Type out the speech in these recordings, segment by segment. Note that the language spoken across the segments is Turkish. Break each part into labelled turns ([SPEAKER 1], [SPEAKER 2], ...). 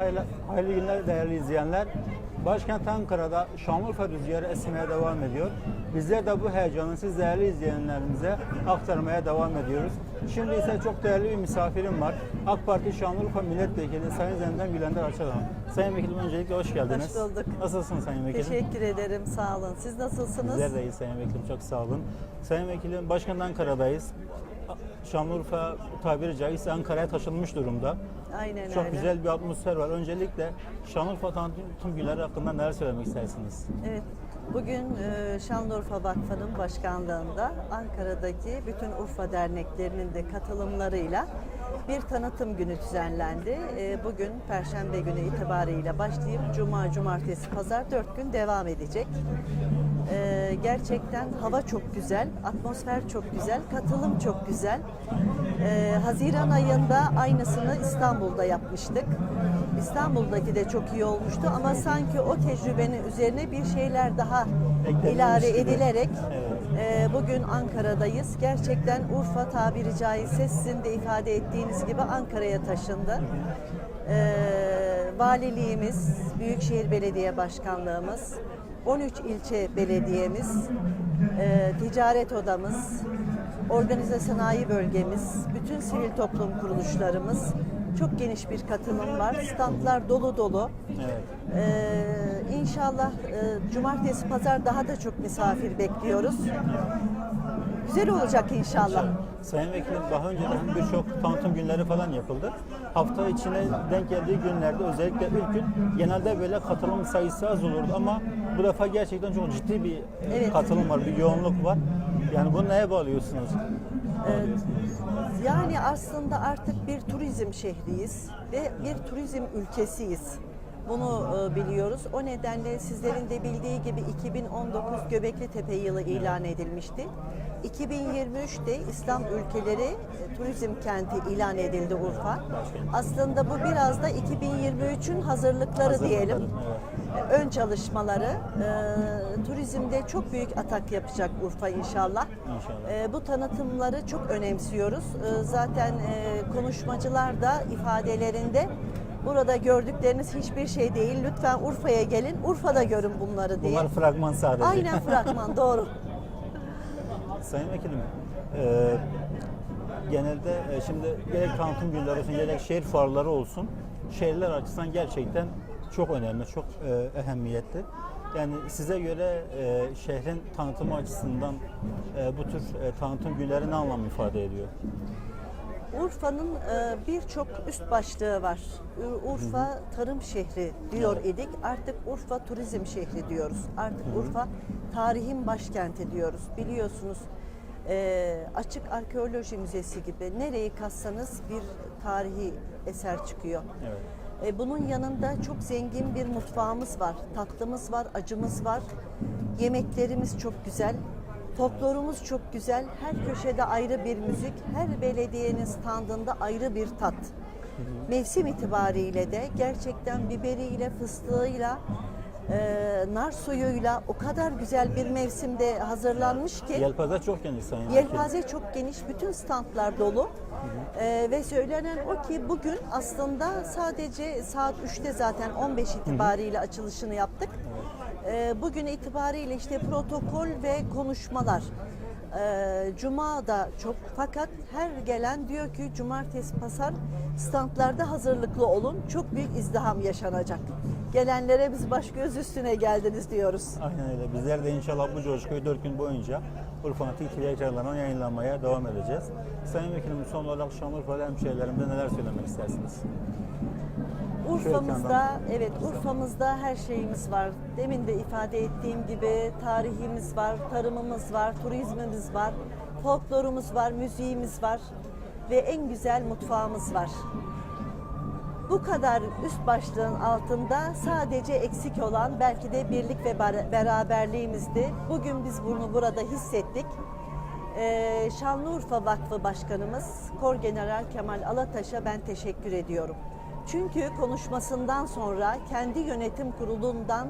[SPEAKER 1] Hayırlı, hayırlı günler değerli izleyenler. Başkent Ankara'da Şanlıurfa rüzgarı esmeye devam ediyor. Bizler de bu heyecanı siz değerli izleyenlerimize aktarmaya devam ediyoruz. Şimdi ise çok değerli bir misafirim var. AK Parti Şanlıurfa Milletvekili Sayın Zemden Gülender Açalan. Sayın Vekilim öncelikle hoş geldiniz.
[SPEAKER 2] Hoş bulduk.
[SPEAKER 1] Nasılsınız Sayın Vekilim?
[SPEAKER 2] Teşekkür ederim. Sağ olun. Siz nasılsınız?
[SPEAKER 1] Bizler de iyi Sayın Vekilim çok sağ olun. Sayın Vekilim Başkent Ankara'dayız. Şanlıurfa tabiri caizse Ankara'ya taşınmış durumda.
[SPEAKER 2] Aynen
[SPEAKER 1] Çok
[SPEAKER 2] öyle.
[SPEAKER 1] güzel bir atmosfer var. Öncelikle Şanlıurfa Tanıtım Günleri hakkında neler söylemek istersiniz?
[SPEAKER 2] Evet. Bugün e, Şanlıurfa Vakfı'nın başkanlığında Ankara'daki bütün Urfa derneklerinin de katılımlarıyla bir tanıtım günü düzenlendi. E, Bugün Perşembe günü itibariyle başlayıp Cuma, Cumartesi, Pazar dört gün devam edecek. E, Gerçekten hava çok güzel, atmosfer çok güzel, katılım çok güzel. E, Haziran ayında aynısını İstanbul'da yapmıştık. İstanbul'daki de çok iyi olmuştu ama sanki o tecrübenin üzerine bir şeyler daha ilave edilerek
[SPEAKER 1] Evet.
[SPEAKER 2] E, bugün Ankara'dayız. Gerçekten Urfa tabiri caizse sizin de ifade ettiğiniz gibi Ankara'ya taşındı. E, valiliğimiz, Büyükşehir Belediye Başkanlığımız, 13 ilçe belediyemiz, e, ticaret odamız, organize sanayi bölgemiz, bütün sivil toplum kuruluşlarımız çok geniş bir katılım var. Standlar dolu dolu.
[SPEAKER 1] Evet.
[SPEAKER 2] Ee, inşallah e, cumartesi pazar daha da çok misafir bekliyoruz. Güzel olacak inşallah.
[SPEAKER 1] Sayın Vekilim daha önceden birçok tanıtım günleri falan yapıldı. Hafta içine denk geldiği günlerde özellikle ilk gün genelde böyle katılım sayısı az olurdu ama bu defa gerçekten çok ciddi bir e,
[SPEAKER 2] Evet.
[SPEAKER 1] katılım var, bir yoğunluk var. Yani bunu neye bağlıyorsunuz? Bağlıyorsunuz.
[SPEAKER 2] Yani aslında artık bir turizm şehriyiz ve bir turizm ülkesiyiz. Bunu e, biliyoruz. O nedenle sizlerin de bildiği gibi 2019 Göbekli Tepe yılı ilan edilmişti. 2023'te İslam ülkeleri e, turizm kenti ilan edildi Urfa. Aslında bu biraz da 2023'ün hazırlıkları diyelim. Ön çalışmaları. E, turizmde çok büyük atak yapacak Urfa inşallah.
[SPEAKER 1] İnşallah.
[SPEAKER 2] Bu tanıtımları çok önemsiyoruz. Zaten konuşmacılar da ifadelerinde burada gördükleriniz hiçbir şey değil. Lütfen Urfa'ya gelin, Urfa'da görün bunları diye.
[SPEAKER 1] Bunlar fragman sadece.
[SPEAKER 2] Aynen fragman doğru.
[SPEAKER 1] Sayın Vekilim, e, genelde e, şimdi gerek tanıtım günleri olsun, gerek şehir fuarları olsun, şehirler açısından gerçekten çok önemli, çok e, ehemmiyetli. Yani size göre e, şehrin tanıtımı açısından e, bu tür e, tanıtım günleri ne anlam ifade ediyor?
[SPEAKER 2] Urfa'nın e, birçok üst başlığı var. Ur- Urfa tarım şehri diyor idik. Artık Urfa turizm şehri diyoruz. Artık Urfa tarihin başkenti diyoruz. Biliyorsunuz e, açık arkeoloji müzesi gibi nereyi kassanız bir tarihi eser çıkıyor.
[SPEAKER 1] Evet.
[SPEAKER 2] E, Bunun yanında çok zengin bir mutfağımız var. Tatlımız var, acımız var. Yemeklerimiz çok güzel. Folklorumuz çok güzel. Her köşede ayrı bir müzik, her belediyenin standında ayrı bir tat. Mevsim itibariyle de gerçekten biberiyle, fıstığıyla, e, nar suyuyla o kadar güzel bir mevsimde hazırlanmış ki.
[SPEAKER 1] Yelpaze çok geniş Sayın.
[SPEAKER 2] Yelpaze çok geniş, bütün standlar dolu. Ee, ve söylenen o ki bugün aslında sadece saat 3'te zaten 15 itibariyle açılışını yaptık. Ee, bugün itibariyle işte protokol ve konuşmalar. Ee, Cuma da çok fakat her gelen diyor ki cumartesi pazar standlarda hazırlıklı olun. Çok büyük izdiham yaşanacak. Gelenlere biz baş göz üstüne geldiniz diyoruz.
[SPEAKER 1] Aynen öyle. Bizler de inşallah bu coşkuyu 4 gün boyunca Urfa'nın TV ekranlarından yayınlanmaya devam edeceğiz. Sayın Vekilim son olarak Şanlıurfa'da hemşehrilerimize neler söylemek istersiniz?
[SPEAKER 2] Urfa'mızda evet Urfa'mızda her şeyimiz var. Demin de ifade ettiğim gibi tarihimiz var, tarımımız var, turizmimiz var, folklorumuz var, müziğimiz var ve en güzel mutfağımız var. Bu kadar üst başlığın altında sadece eksik olan belki de birlik ve ber- beraberliğimizdi. Bugün biz bunu burada hissettik. Ee, Şanlıurfa Vakfı Başkanımız Kor General Kemal Alataş'a ben teşekkür ediyorum. Çünkü konuşmasından sonra kendi yönetim kurulundan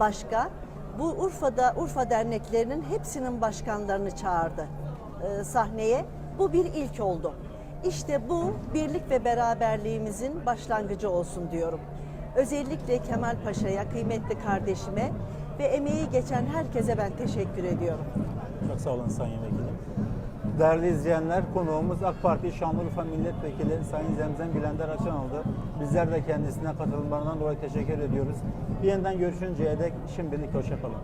[SPEAKER 2] başka bu Urfa'da Urfa derneklerinin hepsinin başkanlarını çağırdı e, sahneye. Bu bir ilk oldu. İşte bu birlik ve beraberliğimizin başlangıcı olsun diyorum. Özellikle Kemal Paşa'ya, kıymetli kardeşime ve emeği geçen herkese ben teşekkür ediyorum.
[SPEAKER 1] Çok sağ olun Sayın Vekilim. Değerli izleyenler, konuğumuz AK Parti Şanlıurfa Milletvekili Sayın Zemzem Bülender Açanoğlu. Bizler de kendisine katılımlarından dolayı teşekkür ediyoruz. Bir yeniden görüşünceye dek şimdilik hoşçakalın.